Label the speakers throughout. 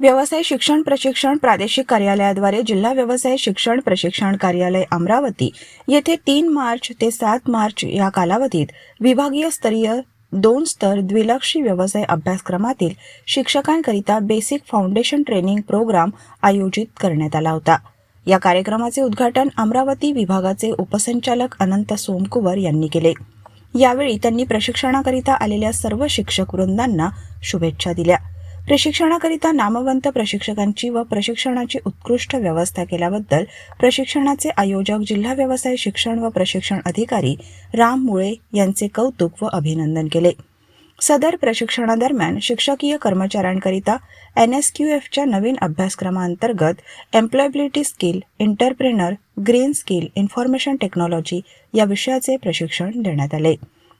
Speaker 1: व्यवसाय शिक्षण प्रशिक्षण प्रादेशिक कार्यालयाद्वारे जिल्हा व्यवसाय शिक्षण प्रशिक्षण कार्यालय अमरावती येथे तीन मार्च ते सात मार्च या कालावधीत विभागीय स्तरीय दोन स्तर द्विलक्षी व्यवसाय अभ्यासक्रमातील शिक्षकांकरिता बेसिक फाउंडेशन ट्रेनिंग प्रोग्राम आयोजित करण्यात आला होता. या कार्यक्रमाचे उद्घाटन अमरावती विभागाचे उपसंचालक अनंत सोमकुवर यांनी केले. यावेळी त्यांनी प्रशिक्षणाकरिता आलेल्या सर्व शिक्षक वृंदांना शुभेच्छा दिल्या. प्रशिक्षणाकरिता नामवंत प्रशिक्षकांची व प्रशिक्षणाची उत्कृष्ट व्यवस्था केल्याबद्दल प्रशिक्षणाचे आयोजक जिल्हा व्यवसाय शिक्षण व प्रशिक्षण अधिकारी राम मुळे यांचे कौतुक व अभिनंदन केले. सदर प्रशिक्षणादरम्यान शिक्षकीय कर्मचाऱ्यांकरिता एन एस क्यू एफच्या नवीन अभ्यासक्रमांतर्गत employability skill entrepreneur green skill information technology या विषयाचे प्रशिक्षण देण्यात आले.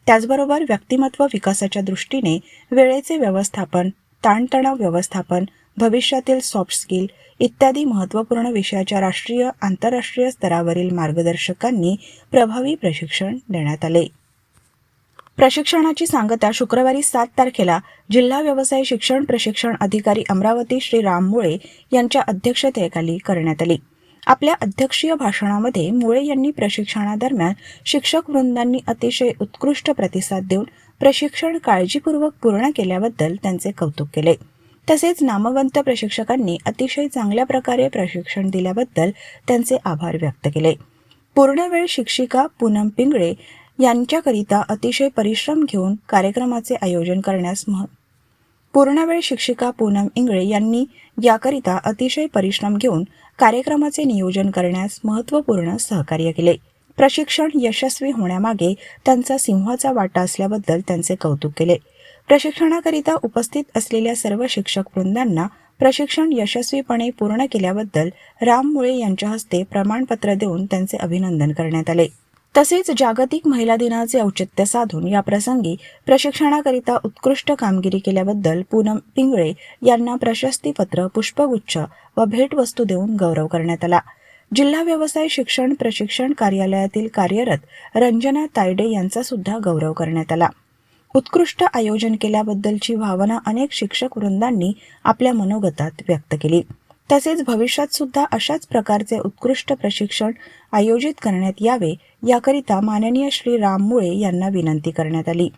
Speaker 1: त्याचबरोबर व्यक्तिमत्व विकासाच्या दृष्टीने वेळेचे व्यवस्थापन ताणतणाव व्यवस्थापन भविष्यातील सॉफ्ट स्किल इत्यादी महत्त्वपूर्ण विषयाच्या राष्ट्रीय आंतरराष्ट्रीय स्तरावरील मार्गदर्शकांनी प्रभावी प्रशिक्षण देण्यात आले. प्रशिक्षणाची सांगता शुक्रवारी सात तारखेला जिल्हा व्यवसाय शिक्षण प्रशिक्षण अधिकारी अमरावती श्री राममुळे यांच्या अध्यक्षतेखाली करण्यात आली. आपल्या अध्यक्षीय भाषणामध्ये मुळे यांनी प्रशिक्षणादरम्यान शिक्षक वृंदांनी अतिशय उत्कृष्ट प्रतिसाद देऊन प्रशिक्षण काळजीपूर्वक पूर्ण केल्याबद्दल त्यांचे कौतुक केले. तसेच नामवंत प्रशिक्षकांनी अतिशय चांगल्या प्रकारे प्रशिक्षण दिल्याबद्दल त्यांचे आभार व्यक्त केले. पूर्णवेळ शिक्षिका पूनम पिंगळे यांच्याकरिता अतिशय परिश्रम घेऊन कार्यक्रमाचे आयोजन करण्यास मह पूर्णवेळ शिक्षिका पूनम इंगळे यांनी याकरिता अतिशय परिश्रम घेऊन कार्यक्रमाचे नियोजन करण्यास महत्त्वपूर्ण सहकार्य केले. प्रशिक्षण यशस्वी होण्यामागे त्यांचा सिंहाचा वाटा असल्याबद्दल त्यांचे कौतुक केले. प्रशिक्षणाकरिता उपस्थित असलेल्या सर्व शिक्षक वृंदांना प्रशिक्षण यशस्वीपणे पूर्ण केल्याबद्दल राम मुळे यांच्या हस्ते प्रमाणपत्र देऊन त्यांचे अभिनंदन करण्यात आले. तसेच जागतिक महिला दिनाचे औचित्य साधून या प्रसंगी प्रशिक्षणाकरिता उत्कृष्ट कामगिरी केल्याबद्दल पूनम पिंगळे यांना प्रशस्तीपत्र पुष्पगुच्छ व भेटवस्तू देऊन गौरव करण्यात आला. जिल्हा व्यवसाय शिक्षण प्रशिक्षण कार्यालयातील कार्यरत रंजना तायडे यांचा सुद्धा गौरव करण्यात आला. उत्कृष्ट आयोजन केल्याबद्दलची भावना अनेक शिक्षक वृंदांनी आपल्या मनोगतात व्यक्त केली. तसेच भविष्यात सुद्धा अशाच प्रकारचे उत्कृष्ट प्रशिक्षण आयोजित करण्यात यावे याकरिता माननीय श्री राम मुळे यांना विनंती करण्यात आली.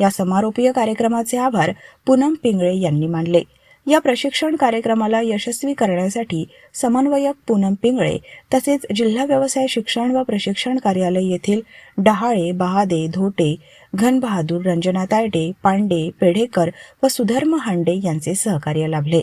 Speaker 1: या समारोपीय कार्यक्रमाचे आभार पूनम पिंगळे यांनी मानले. या प्रशिक्षण कार्यक्रमाला यशस्वी करण्यासाठी समन्वयक पूनम पिंगळे तसेच जिल्हा व्यवसाय शिक्षण व प्रशिक्षण कार्यालय येथील डहाळे बहादे धोटे घनबहादूर रंजना तायडे पांडे पेढेकर व सुधर्म हांडे यांचे सहकार्य लाभले.